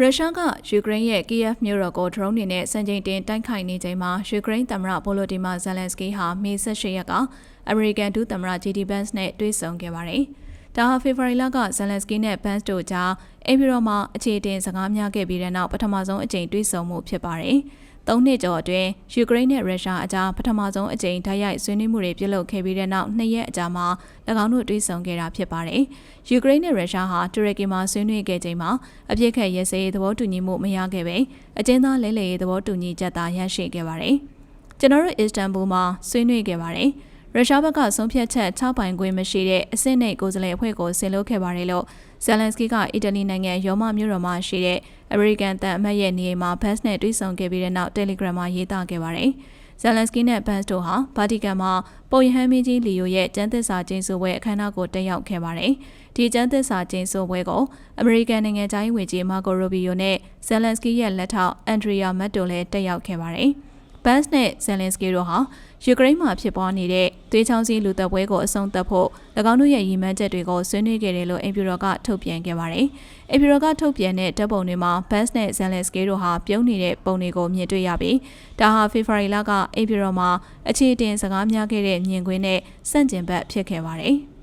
ရုရှားကယူကရိန်းရဲ့ Kiev မြို့တော်ကိုဒရုန်းတွေနဲ့စံချိန်တင်တိုက်ခိုက်နေချိန်မှာယူကရိန်းသမ္မတဗိုလိုဒီမာဇယ်လန်စကီဟာမေ18ရက်ကအမေရိကန်ဒုသမ္မတ JD Vance နဲ့တွေ့ဆုံခဲ့ပါတယ်။ဒါဟာဖေဖော်ဝါရီလကဇယ်လန်စကီနဲ့ Vance တို့ကြားအိမ်ပြည်တော်မှာအခြေတင်စကားများခဲ့ပြီးတဲ့နောက်ပထမဆုံးအကြိမ်တွေ့ဆုံမှုဖြစ်ပါတယ်။ ၃နှစ်ကျော်အတွင်းယူကရိန်းနဲ့ရုရှားအကြားပထမဆုံးအကြိမ်ဓာတ်ရိုက်ဆွေးနွေးမှုတွေပြုလုပ်ခဲ့ပြီးတဲ့နောက်နှစ်ရက်အကြာမှာ၎င်းတို့တွေ့ဆုံခဲ့တာဖြစ်ပါတယ်။ယူကရိန်းနဲ့ရုရှားဟာတူရကီမှာဆွေးနွေးခဲ့ချိန်မှာအပြစ်ခတ်ရဲစဲရေးသဘောတူညီမှုမရခဲ့ပဲအကျဉ်းသားလဲလှယ်ရေးသဘောတူညီချက်သာရရှိခဲ့ပါတယ်။ကျွန်တော်တို့အစ္စတန်ဘူမှာဆွေးနွေးခဲ့ပါတယ်။ရုရှားဘက်ကဆုံးဖြတ်ချက်6ပိုင်ခွင့်မရှိတဲ့အဆင့်နဲ့ကိုယ်စားလှယ်အဖွဲ့ကိုဆင်လုပ်ခဲ့ပါတယ်လို့ဇယ်လန်စကီကအီတလီနိုင်ငံရောမမြို့တော်မှာရှိတဲ့ အမေရိကန်တန်အမတ်ရဲ့နေအိမ်မှာဘတ်စ်နဲ့တွေ့ဆုံခဲ့ပြီးတဲ့နောက်တယ်လီဂရမ်မှာရေးသားခဲ့ပါတယ်။ဇယ်လန်စကီနဲ့ဘတ်စ်တို့ဟာဗာတီကန်မှာပုံရဟန်းမင်းကြီးလီယိုရဲ့ကျန်းသစ္စာကျင်းစုပွဲအခမ်းအနားကိုတက်ရောက်ခဲ့ပါတယ်။ဒီကျန်းသစ္စာကျင်းစုပွဲကိုအမေရိကန်နိုင်ငံသားရေးဝန်ကြီးမာကိုရိုဘီယိုနဲ့ဇယ်လန်စကီရဲ့လက်ထောက်အန်ဒရီယာမတ်တို့လည်းတက်ရောက်ခဲ့ပါတယ်။ ဘတ်စ်နဲ့ဇယ်လင်စကီတို့ဟာယူကရိန်းမှာဖြစ်ပွားနေတဲ့သွေးချောင်းစည်းလူသက်ပွဲကိုအဆုံးသတ်ဖို့၎င်းတို့ရဲ့ရည်မှန်းချက်တွေကိုဆွေးနွေးခဲ့တယ်လို့အင်ဖြူတော်ကထုတ်ပြန်ခဲ့ပါတယ်။အင်ဖြူတော်ကထုတ်ပြန်တဲ့ဓာတ်ပုံတွေမှာဘတ်စ်နဲ့ဇယ်လင်စကီတို့ဟာပြုံးနေတဲ့ပုံတွေကိုမြင်တွေ့ရပြီးဒါဟာဖေဖော်ဝါရီလကအင်ဖြူတော်မှာအခြေတင်စကားများခဲ့တဲ့မြင်ကွင်းနဲ့စန့်ကျင်ဘက်ဖြစ်ခဲ့ပါတယ်။